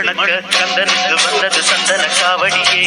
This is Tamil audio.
வணக்க கந்தனுக்கு வந்தது சந்தன காவடியே.